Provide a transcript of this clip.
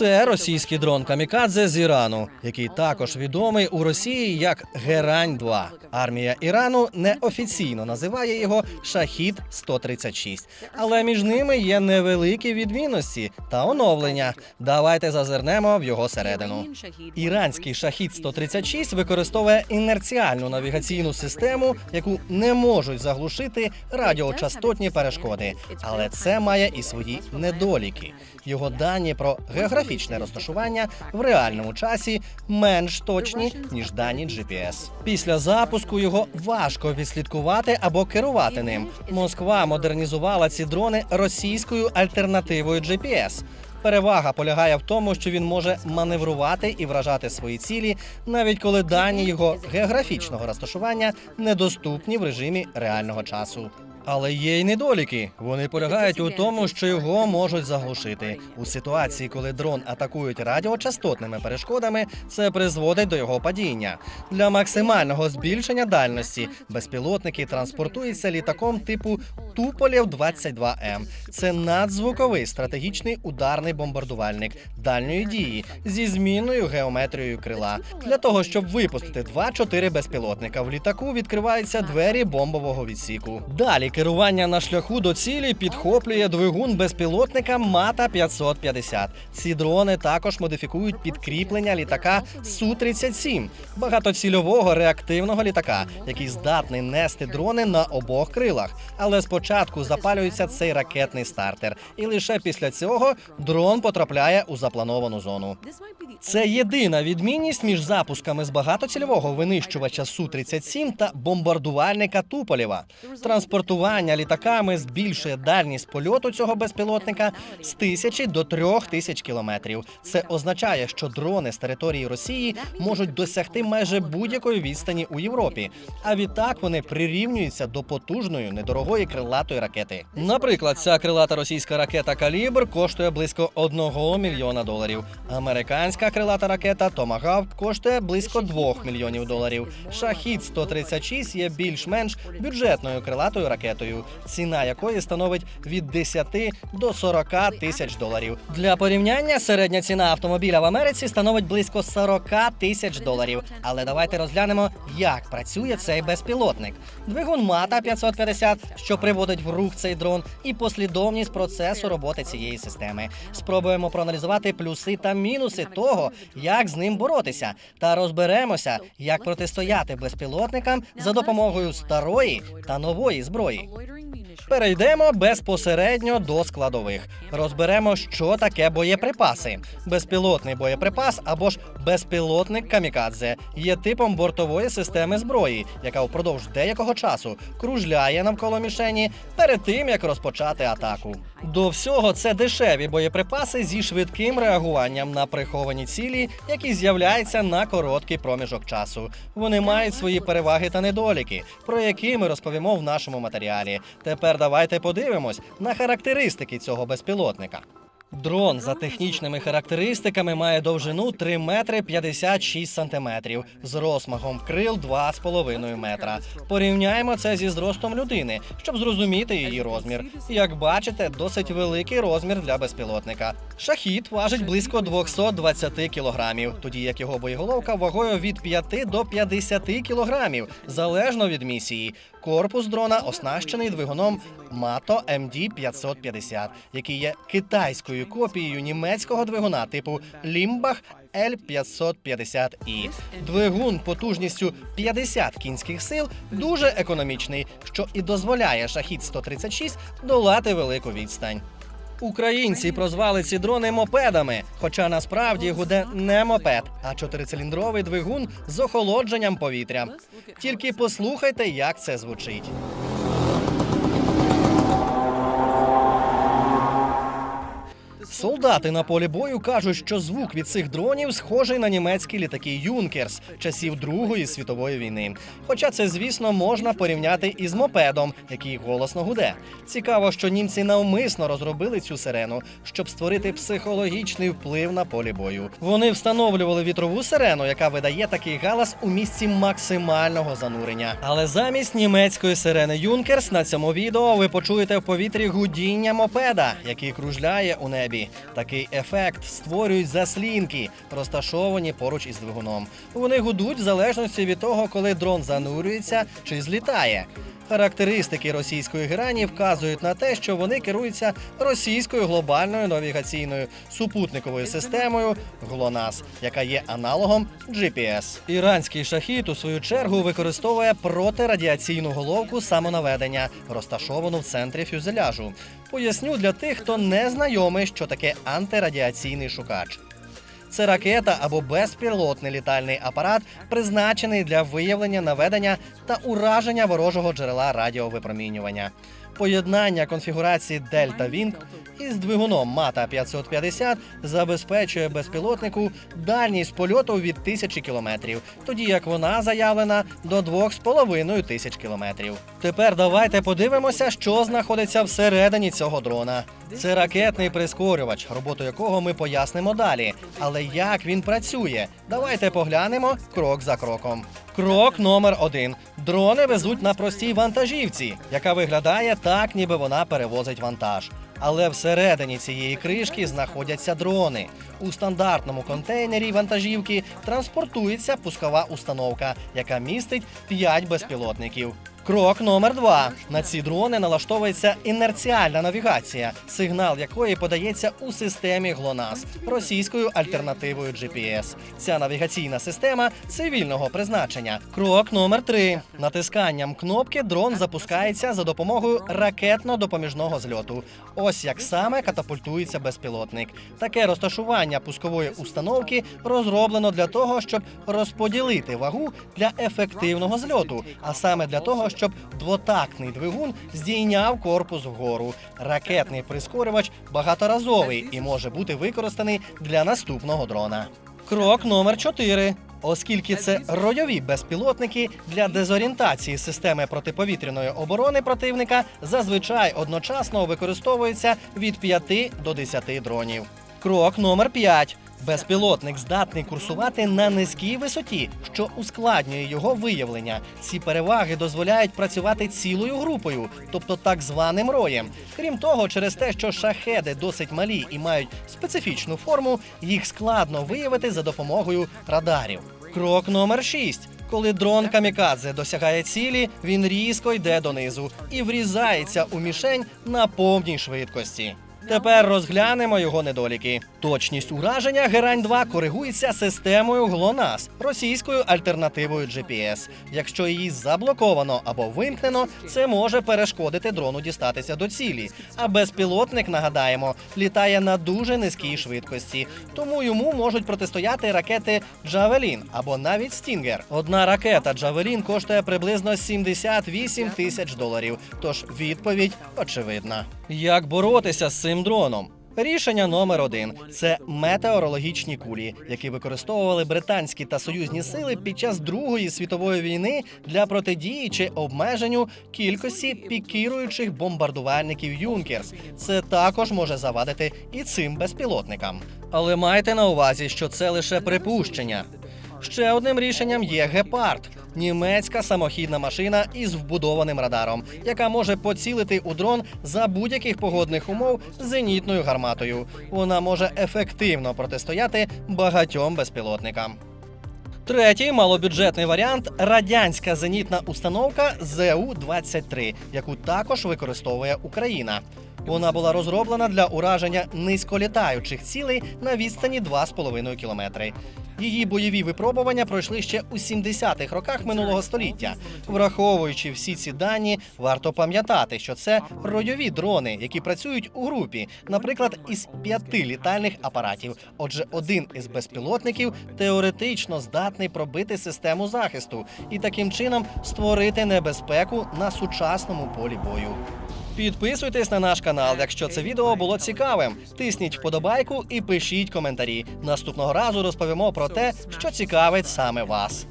Це російський дрон Камікадзе з Ірану, який також відомий у Росії як Герань 2 Армія Ірану неофіційно називає його Шахід 136 Але між ними є невеликі відмінності та оновлення. Давайте зазирнемо в його середину. Іранський шахід 136 використовує інерціальну навігаційну систему, яку не можуть заглушити радіочастотні перешкоди. Але це має і свої недоліки. Його дані про географічне розташування в реальному часі менш точні ніж дані GPS. Після запуску його важко відслідкувати або керувати ним. Москва модернізувала ці дрони російською альтернативою GPS. Перевага полягає в тому, що він може маневрувати і вражати свої цілі, навіть коли дані його географічного розташування недоступні в режимі реального часу. Але є й недоліки. Вони полягають у тому, що його можуть заглушити у ситуації, коли дрон атакують радіочастотними перешкодами. Це призводить до його падіння. Для максимального збільшення дальності безпілотники транспортуються літаком типу Туполєв 22 м Це надзвуковий стратегічний ударний бомбардувальник дальньої дії зі змінною геометрією крила. Для того щоб випустити 2-4 безпілотника в літаку, відкриваються двері бомбового відсіку. Далі керування на шляху до цілі підхоплює двигун безпілотника Мата 550. Ці дрони також модифікують підкріплення літака Су 37 багатоцільового реактивного літака, який здатний нести дрони на обох крилах. Але спочатку запалюється цей ракетний стартер, і лише після цього дрон потрапляє у заплановану зону. Це єдина відмінність між запусками з багатоцільового винищувача су 37 та бомбардувальника Туполєва. Транспортування літаками збільшує дальність польоту цього безпілотника з тисячі до трьох тисяч кілометрів. Це означає, що дрони з території Росії можуть досягти майже будь-якої відстані у Європі. А відтак вони прирівнюються до потужної недорогої крилатої ракети. Наприклад, ця крилата російська ракета Калібр коштує близько 1 мільйона доларів. Американська крилата ракета Томагавк коштує близько 2 мільйонів доларів. Шахід 136 є більш-менш бюджетною крилатою ракетою, ціна якої становить від 10 до 40 тисяч доларів. Для порівняння середня ціна автомобіля в Америці становить близько 40 тисяч доларів. Але давайте розглянемо, як працює цей безпілотник. Двигун Мата 550, що приводить в рух цей дрон, і послідовність процесу роботи цієї системи. Спробуємо проаналізувати плюси та мінуси того, як з ним боротися, та розберемося, як протистояти безпілотникам за допомогою старої та нової зброї. Перейдемо безпосередньо до складових. Розберемо, що таке боєприпаси. Безпілотний боєприпас або ж безпілотник камікадзе є типом бортової системи зброї, яка впродовж деякого часу кружляє навколо мішені перед тим як розпочати атаку. До всього це дешеві боєприпаси зі швидким реагуванням на приховані цілі, які з'являються на короткий проміжок часу. Вони мають свої переваги та недоліки, про які ми розповімо в нашому матеріалі. Тепер давайте подивимось на характеристики цього безпілотника. Дрон за технічними характеристиками має довжину 3 метри 56 сантиметрів з розмахом крил 2,5 метра. Порівняємо це зі зростом людини, щоб зрозуміти її розмір. Як бачите, досить великий розмір для безпілотника. Шахід важить близько 220 кілограмів, тоді як його боєголовка вагою від 5 до 50 кілограмів, залежно від місії. Корпус дрона оснащений двигуном Мато MD 550, який є китайською копією німецького двигуна типу Лімбах L550i. Двигун потужністю 50 кінських сил дуже економічний, що і дозволяє шахід 136 долати велику відстань. Українці прозвали ці дрони мопедами, хоча насправді гуде не мопед, а чотирициліндровий двигун з охолодженням повітря. Тільки послухайте, як це звучить. Солдати на полі бою кажуть, що звук від цих дронів схожий на німецькі літаки Юнкерс часів Другої світової війни. Хоча це, звісно, можна порівняти із мопедом, який голосно гуде. Цікаво, що німці навмисно розробили цю сирену, щоб створити психологічний вплив на полі бою. Вони встановлювали вітрову сирену, яка видає такий галас у місці максимального занурення. Але замість німецької сирени Юнкерс на цьому відео ви почуєте в повітрі гудіння мопеда, який кружляє у небі. Такий ефект створюють заслінки, розташовані поруч із двигуном. Вони гудуть в залежності від того, коли дрон занурюється чи злітає. Характеристики російської герані вказують на те, що вони керуються російською глобальною навігаційною супутниковою системою ГЛОНАСС, яка є аналогом GPS. Іранський шахід у свою чергу використовує протирадіаційну головку самонаведення, розташовану в центрі фюзеляжу. Поясню для тих, хто не знайомий, що таке антирадіаційний шукач. Це ракета або безпілотний літальний апарат, призначений для виявлення наведення та ураження ворожого джерела радіовипромінювання. Поєднання конфігурації Delta Wing із двигуном Мата 550 забезпечує безпілотнику дальність польоту від тисячі кілометрів, тоді як вона заявлена до 2,5 тисяч кілометрів. Тепер давайте подивимося, що знаходиться всередині цього дрона. Це ракетний прискорювач, роботу якого ми пояснимо далі. Але як він працює? Давайте поглянемо крок за кроком. Крок номер один: дрони везуть на простій вантажівці, яка виглядає так, ніби вона перевозить вантаж. Але всередині цієї кришки знаходяться дрони. У стандартному контейнері вантажівки транспортується пускова установка, яка містить 5 безпілотників. Крок номер два. На ці дрони налаштовується інерціальна навігація, сигнал якої подається у системі ГЛОНАСС російською альтернативою GPS. Ця навігаційна система цивільного призначення. Крок номер три. Натисканням кнопки дрон запускається за допомогою ракетно-допоміжного зльоту. Ось як саме катапультується безпілотник. Таке розташування пускової установки розроблено для того, щоб розподілити вагу для ефективного зльоту, а саме для того, щоб двотактний двигун здійняв корпус вгору. Ракетний прискорювач багаторазовий і може бути використаний для наступного дрона. Крок номер 4. Оскільки це ройові безпілотники для дезорієнтації системи протиповітряної оборони противника зазвичай одночасно використовується від 5 до 10 дронів. Крок номер 5. Безпілотник здатний курсувати на низькій висоті, що ускладнює його виявлення. Ці переваги дозволяють працювати цілою групою, тобто так званим роєм. Крім того, через те, що шахеди досить малі і мають специфічну форму, їх складно виявити за допомогою радарів. Крок номер 6. Коли дрон камікадзе досягає цілі, він різко йде донизу і врізається у мішень на повній швидкості. Тепер розглянемо його недоліки. Точність ураження Герань 2 коригується системою ГЛОНАСС, російською альтернативою GPS. Якщо її заблоковано або вимкнено, це може перешкодити дрону дістатися до цілі. А безпілотник, нагадаємо, літає на дуже низькій швидкості, тому йому можуть протистояти ракети Джавелін або навіть Стінгер. Одна ракета Джавелін коштує приблизно 78 тисяч доларів. Тож відповідь очевидна. Як боротися з цим дроном? Рішення номер один це метеорологічні кулі, які використовували британські та союзні сили під час Другої світової війни для протидії чи обмеженню кількості пікіруючих бомбардувальників Юнкерс. Це також може завадити і цим безпілотникам. Але майте на увазі, що це лише припущення. Ще одним рішенням є гепард німецька самохідна машина із вбудованим радаром, яка може поцілити у дрон за будь-яких погодних умов зенітною гарматою. Вона може ефективно протистояти багатьом безпілотникам. Третій малобюджетний варіант радянська зенітна установка ЗУ-23, яку також використовує Україна. Вона була розроблена для ураження низьколітаючих цілей на відстані 2,5 кілометри. Її бойові випробування пройшли ще у 70-х роках минулого століття. Враховуючи всі ці дані, варто пам'ятати, що це ройові дрони, які працюють у групі, наприклад, із п'яти літальних апаратів. Отже, один із безпілотників теоретично здатний пробити систему захисту і таким чином створити небезпеку на сучасному полі бою. Підписуйтесь на наш канал, якщо це відео було цікавим. Тисніть вподобайку і пишіть коментарі. Наступного разу розповімо про те, що цікавить саме вас.